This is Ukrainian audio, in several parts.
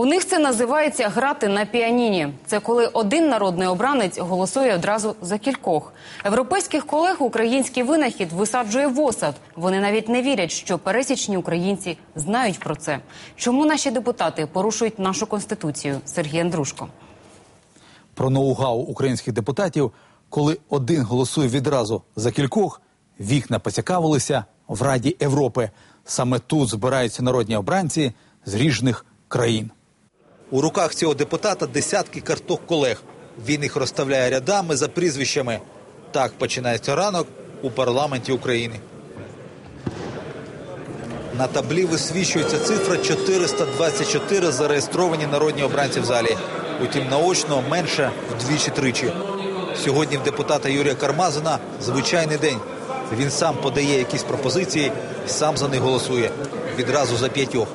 У них це називається грати на піаніні. Це коли один народний обранець голосує одразу за кількох. Європейських колег український винахід висаджує в осад. Вони навіть не вірять, що пересічні українці знають про це. Чому наші депутати порушують нашу конституцію? Сергій Андрушко. Про ноу-гау українських депутатів, коли один голосує відразу за кількох, вікна поцікавилися в Раді Європи. Саме тут збираються народні обранці з різних країн. У руках цього депутата десятки карток колег. Він їх розставляє рядами за прізвищами. Так починається ранок у парламенті України. На таблі висвічується цифра 424 зареєстровані народні обранці в залі. Утім, наочно менше вдвічі-тричі. Сьогодні в депутата Юрія Кармазина звичайний день. Він сам подає якісь пропозиції, сам за них голосує. Відразу за п'ятьох.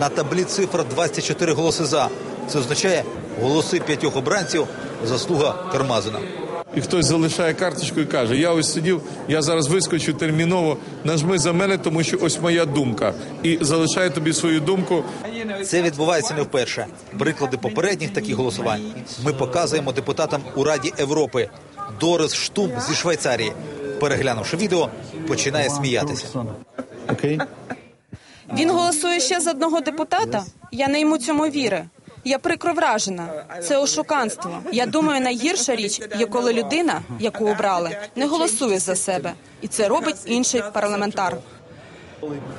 На таблі цифра 24 голоси за. Це означає голоси п'ятьох обранців заслуга Кармазина. І хтось залишає карточку і каже: Я ось сидів, я зараз вискочу терміново, нажми за мене, тому що ось моя думка. І залишає тобі свою думку. Це відбувається не вперше. Приклади попередніх таких голосувань ми показуємо депутатам у Раді Європи. Дорис Штум зі Швейцарії, переглянувши відео, починає сміятися. Він голосує ще за одного депутата. Я не йому цьому віри. Я прикро вражена. Це ошуканство. Я думаю, найгірша річ є, коли людина, яку обрали, не голосує за себе, і це робить інший парламентар.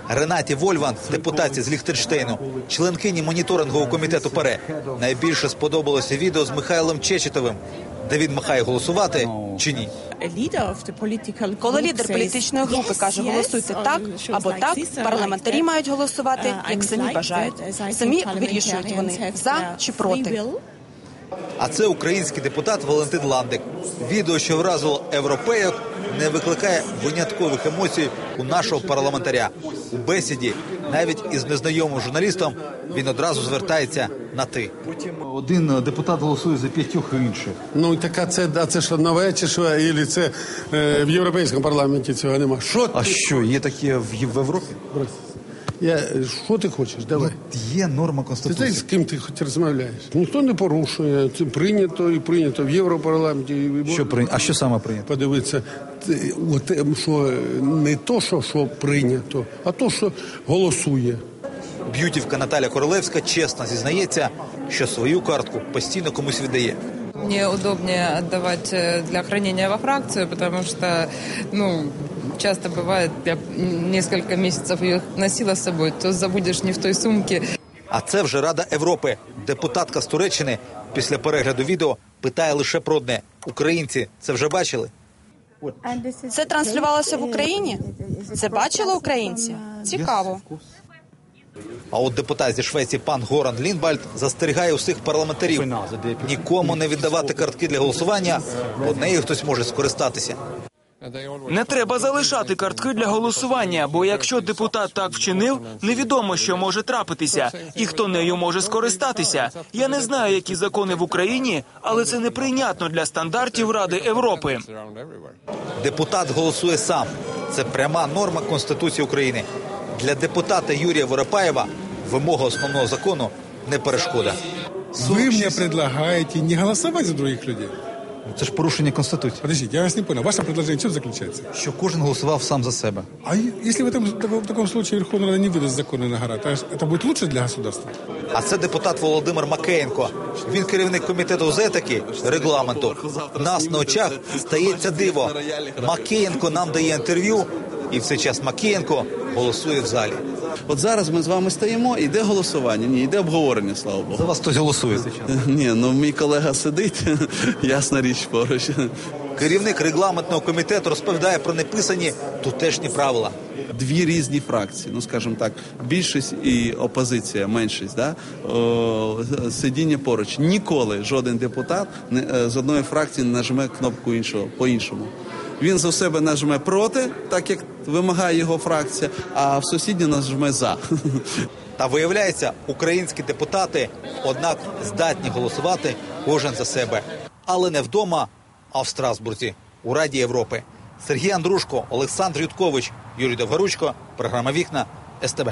Ренаті Вольван, депутатці з Ліхтенштейну, членкині моніторингового комітету ПАРЕ. Найбільше сподобалося відео з Михайлом Чечетовим, де він махає голосувати чи ні. Коли лідер політичної групи каже голосуйте так або так, парламентарі мають голосувати як самі бажають. Самі вирішують вони за чи проти. А це український депутат Валентин Ландик. Відео, що вразило європейок, не викликає виняткових емоцій у нашого парламентаря. У бесіді, навіть із незнайомим журналістом, він одразу звертається на ти. Потім один депутат голосує за п'ятьох інших. Ну така це, а це що нове чи що, і це е, в європейському парламенті цього нема. Що А що є таке в Європі? Я що ти хочеш? Давай. Є норма Ти знаєш, з ким ти хоч розмовляєш? Ніхто не порушує. Це прийнято і прийнято в Європарламенті. І Що при... А що саме прийнято? подивитися, Ти- от, що не то, що, що прийнято, а то, що голосує. Б'ютівка Наталя Королевська чесно зізнається, що свою картку постійно комусь віддає. Мне удобнее отдавать э, для хранения во фракцию, потому что, ну, часто бывает, я несколько месяцев ее носила с собой, то забудешь не в той сумке. А це вже Рада Європи. Депутатка з Туреччини після перегляду відео питає лише про одне: українці це вже бачили? Це транслювалося в Україні? Це бачили українці? Цікаво. А от депутат зі Швеції пан Горан Лінбальд застерігає усіх парламентарів нікому не віддавати картки для голосування, бо нею хтось може скористатися. Не треба залишати картки для голосування, бо якщо депутат так вчинив, невідомо, що може трапитися, і хто нею може скористатися. Я не знаю, які закони в Україні, але це неприйнятно для стандартів Ради Європи. Депутат голосує сам. Це пряма норма Конституції України. Для депутата Юрія Воропаєва вимога основного закону не перешкода. Вы мне предлагаете не голосовать за других людей. Це ж порушення конституції. Подождите, я вас не понял. Ваше предложение в чем заключается? Що кожен голосував сам за себе. А е- если в, этом, в таком- в таком случае Верховная Рада не выдаст законы на гора, то это будет лучше для государства? А це депутат Володимир Макеєнко. Він керівник комітету з етики регламенту. В нас на очах стається диво. Макеєнко нам дає інтерв'ю, і в цей час Макеєнко голосує в залі. От зараз ми з вами стоїмо, іде голосування. Ні, йде обговорення, слава Богу. За вас хтось голосує. Ні, ну мій колега сидить, ясна річ поруч. Керівник регламентного комітету розповідає про неписані тутешні правила. Дві різні фракції, ну скажімо так, більшість і опозиція, меншість, да? О, сидіння поруч. Ніколи жоден депутат е, з одної фракції не нажме кнопку іншого по-іншому. Він за себе нажме проти, так як вимагає його фракція, а в сусідній нажме за. Та виявляється, українські депутати, однак, здатні голосувати кожен за себе, але не вдома, а в Страсбурзі у Раді Європи. Сергій Андрушко, Олександр Юткович, Юрій Довгоручко, програма Вікна СТБ.